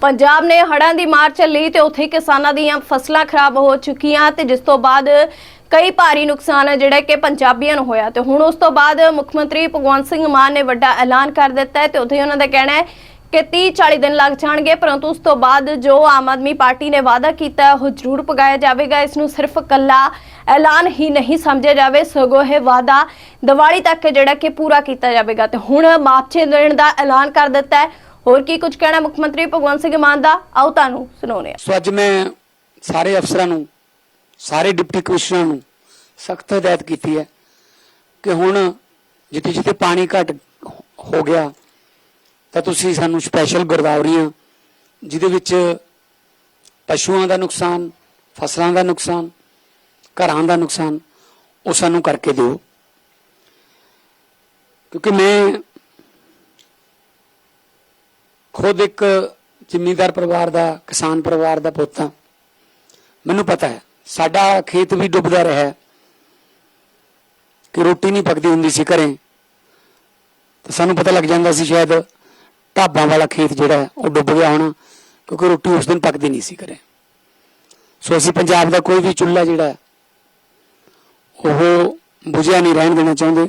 ਪੰਜਾਬ ਨੇ ਹੜਾਂ ਦੀ ਮਾਰ ਚੱਲੀ ਤੇ ਉੱਥੇ ਕਿਸਾਨਾਂ ਦੀਆਂ ਫਸਲਾਂ ਖਰਾਬ ਹੋ ਚੁੱਕੀਆਂ ਤੇ ਜਿਸ ਤੋਂ ਬਾਅਦ ਕਈ ਭਾਰੀ ਨੁਕਸਾਨ ਹੈ ਜਿਹੜਾ ਕਿ ਪੰਜਾਬੀਆਂ ਨੂੰ ਹੋਇਆ। ਤੇ ਹੁਣ ਉਸ ਤੋਂ ਬਾਅਦ ਮੁੱਖ ਮੰਤਰੀ ਭਗਵੰਤ ਸਿੰਘ ਮਾਨ ਨੇ ਵੱਡਾ ਐਲਾਨ ਕਰ ਦਿੱਤਾ ਹੈ ਤੇ ਉੱਥੇ ਉਹਨਾਂ ਦਾ ਕਹਿਣਾ ਹੈ ਕਿ 30 40 ਦਿਨ ਲੱਗ ਜਾਣਗੇ ਪਰੰਤੂ ਉਸ ਤੋਂ ਬਾਅਦ ਜੋ ਆਮ ਆਦਮੀ ਪਾਰਟੀ ਨੇ ਵਾਅਦਾ ਕੀਤਾ ਹੈ, ਉਹ ਜ਼ਰੂਰ ਪਗਾਇਆ ਜਾਵੇਗਾ। ਇਸ ਨੂੰ ਸਿਰਫ ਕੱਲਾ ਐਲਾਨ ਹੀ ਨਹੀਂ ਸਮਝਿਆ ਜਾਵੇ ਸਗੋਂ ਇਹ ਵਾਅਦਾ ਦੀਵਾਲੀ ਤੱਕ ਜਿਹੜਾ ਕਿ ਪੂਰਾ ਕੀਤਾ ਜਾਵੇਗਾ। ਤੇ ਹੁਣ ਮਾਪਚੇ ਦੇਣ ਦਾ ਐਲਾਨ ਕਰ ਦਿੱਤਾ ਹੈ। ਹੋਰ ਕੀ ਕੁਝ ਕਹਿਣਾ ਮੁੱਖ ਮੰਤਰੀ ਭਗਵੰਤ ਸਿੰਘ ਮਾਨ ਦਾ? ਆਓ ਤੁਹਾਨੂੰ ਸੁਣਾਉਂਦੇ ਹਾਂ। ਸੋ ਅੱਜ ਮੈਂ ਸਾਰੇ ਅਫਸਰਾਂ ਨੂੰ, ਸਾਰੇ ਡਿਪਟੀ ਕਮਿਸ਼ਨਰਾਂ ਨੂੰ ਸਖਤ ਹਦਾਇਤ ਕੀਤੀ ਹੈ ਕਿ ਹੁਣ ਜਿੱਥੇ ਜਿੱਥੇ ਪਾਣੀ ਘਟ ਹੋ ਗਿਆ, ਤਾਂ ਤੁਸੀਂ ਸਾਨੂੰ ਸਪੈਸ਼ਲ ਗਰਦਾਵਰੀਆਂ ਜਿਹਦੇ ਵਿੱਚ ਪਸ਼ੂਆਂ ਦਾ ਨੁਕਸਾਨ, ਫਸਲਾਂ ਦਾ ਨੁਕਸਾਨ, ਘਰਾਂ ਦਾ ਨੁਕਸਾਨ, ਉਹ ਸਾਨੂੰ ਕਰਕੇ ਦਿਓ। ਕਿਉਂਕਿ ਮੈਂ ਖੁਦ ਇੱਕ ਜ਼ਿਮੀਂਦਾਰ ਪਰਿਵਾਰ ਦਾ, ਕਿਸਾਨ ਪਰਿਵਾਰ ਦਾ ਪੁੱਤ ਹਾਂ। ਮੈਨੂੰ ਪਤਾ ਹੈ, ਸਾਡਾ ਖੇਤ ਵੀ ਡੁੱਬਦਾ ਰਿਹਾ ਕਿ ਰੋਟੀ ਨਹੀਂ ਪੱਕਦੀ ਹੁੰਦੀ ਸੀ ਘਰੇ। ਤਾਂ ਸਾਨੂੰ ਪਤਾ ਲੱਗ ਜਾਂਦਾ ਸੀ ਸ਼ਾਇਦ ਢਾਬਾਂ ਵਾਲਾ ਖੇਤ ਜਿਹੜਾ ਉਹ ਡੁੱਬ ਗਿਆ ਹੋਣਾ, ਕਿਉਂਕਿ ਰੋਟੀ ਉਸ ਦਿਨ ਪੱਕਦੀ ਨਹੀਂ ਸੀ ਘਰੇ। ਸੋ ਅਸੀਂ ਪੰਜਾਬ ਦਾ ਕੋਈ ਵੀ ਚੁੱਲ੍ਹਾ ਜਿਹੜਾ ਉਹ ਬੁਝਿਆ ਨਹੀਂ, ਰਹਿਣ ਦੇਣਾ ਚਾਹੁੰਦੇ।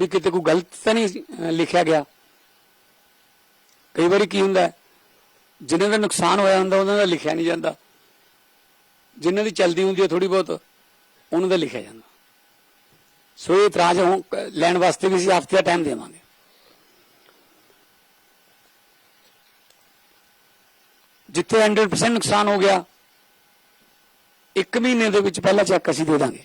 ਵੀ ਕਿਤੇ ਕੋਈ ਗਲਤ ਤਾਂ ਨਹੀਂ ਲਿਖਿਆ ਗਿਆ। ਕਈ ਵਾਰੀ ਕੀ ਹੁੰਦਾ ਹੈ, ਜਿਨ੍ਹਾਂ ਦਾ ਨੁਕਸਾਨ ਹੋਇਆ ਹੁੰਦਾ ਉਹਨਾਂ ਦਾ ਲਿਖਿਆ ਨਹੀਂ ਜਾਂਦਾ। ਜਿਨ੍ਹਾਂ ਦੀ ਚਲਦੀ ਹੁੰਦੀ ਹੈ ਥੋੜੀ ਬਹੁਤ ਉਹਨਾਂ ਦਾ ਲਿਖਿਆ ਜਾਂਦਾ। ਸੋ ਇਹ ਇਤਰਾਜ਼ ਹੋ- ਲੈਣ ਵਾਸਤੇ ਵੀ ਅਸੀਂ ਹਫ਼ਤੇ ਦਾ ਟਾਈਮ ਦੇਵਾਂਗੇ। ਜਿੱਥੇ 100% ਨੁਕਸਾਨ ਹੋ ਗਿਆ ਇੱਕ ਮਹੀਨੇ ਦੇ ਵਿੱਚ ਪਹਿਲਾ ਚੈੱਕ ਅਸੀਂ ਦੇ ਦਾਂਗੇ।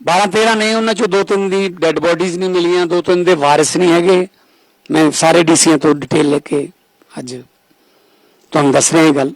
12 13 ਨੇ, ਉਹਨਾਂ ਚੋਂ ਦੋ ਤਿੰਨ ਦੀ ਡੈੱਡ ਬੋਡੀਜ਼ ਨਹੀਂ ਮਿਲੀਆਂ ਦੋ ਤਿੰਨ ਦੇ ਵਾਰਿਸ ਨਹੀਂ ਹੈਗੇ। ਮੈਂ ਸਾਰੇ ਡੀਸੀਆਂ ਤੋਂ ਡਿਟੇਲ ਲੈ ਕੇ ਅੱਜ ਤੁਹਾਨੂੰ ਦੱਸ ਰਿਹਾ ਇਹ ਗੱਲ।